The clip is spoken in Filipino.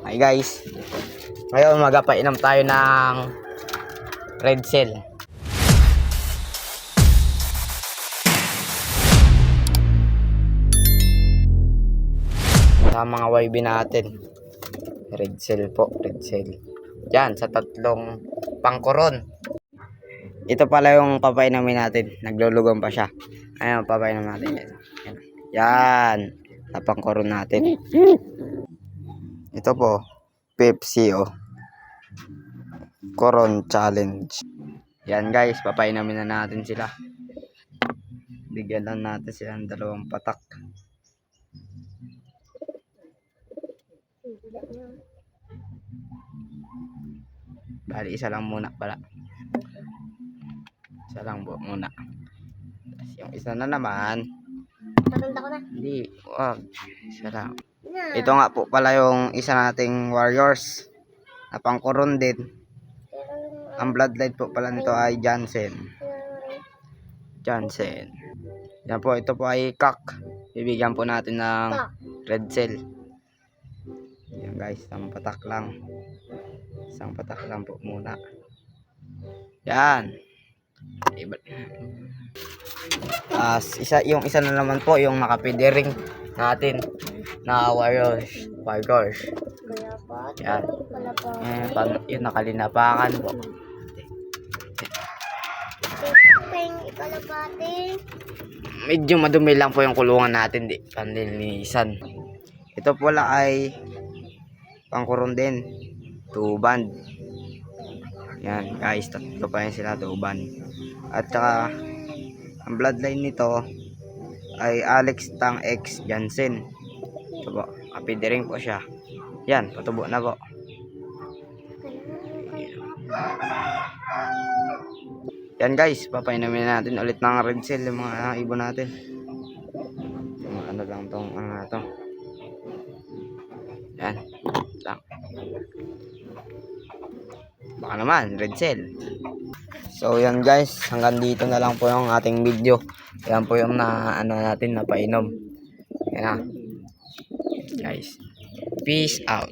Hi guys. Ngayon magapainom tayo ng Red Cell. Sa mga YB natin. Red Cell po, Red Cell. Yan, sa tatlong pangkoron. Ito pala yung papainamin natin. Naglulugong pa siya. Ayan, papainom natin yan. Yan. Sa pangkoron natin. Ito po, Pepsi oh. Coron Challenge. Yan guys, papainamin na natin sila. Bigyan lang natin sila ng dalawang patak. Bali, isa lang muna pala. Isa lang po muna. Tapos yung isa na naman, Matanda ko na. hindi, wag. Isa lang. Ito nga po pala yung isa nating warriors na pangkoron din. Ang bloodline po pala nito ay Jansen. Jansen. Yan po, ito po ay kak. Bibigyan po natin ng red cell. Yan guys, isang patak lang. Isang patak lang po muna. Yan. As isa yung isa na naman po yung nakapidering natin na warriors, warriors. Yan. Eh, pag yun nakalinapangan po. Medyo madumi lang po yung kulungan natin, di panlinisan. Ito pala ay pangkurong din. Tuban. Yan, guys, tatlo pa yan sila, tuban. At saka, ang bloodline nito ay Alex Tang X Jansen. Ito po, kapidering po siya. Yan, patubo na po. Yan guys, papainamin natin ulit ng red cell yung mga ibon natin. Mga ano lang tong ano to. Yan. Lang. Baka naman, red cell. So yan guys, hanggang dito na lang po yung ating video. Yan po yung na ano natin na painom. Yan na. Guys. Peace out.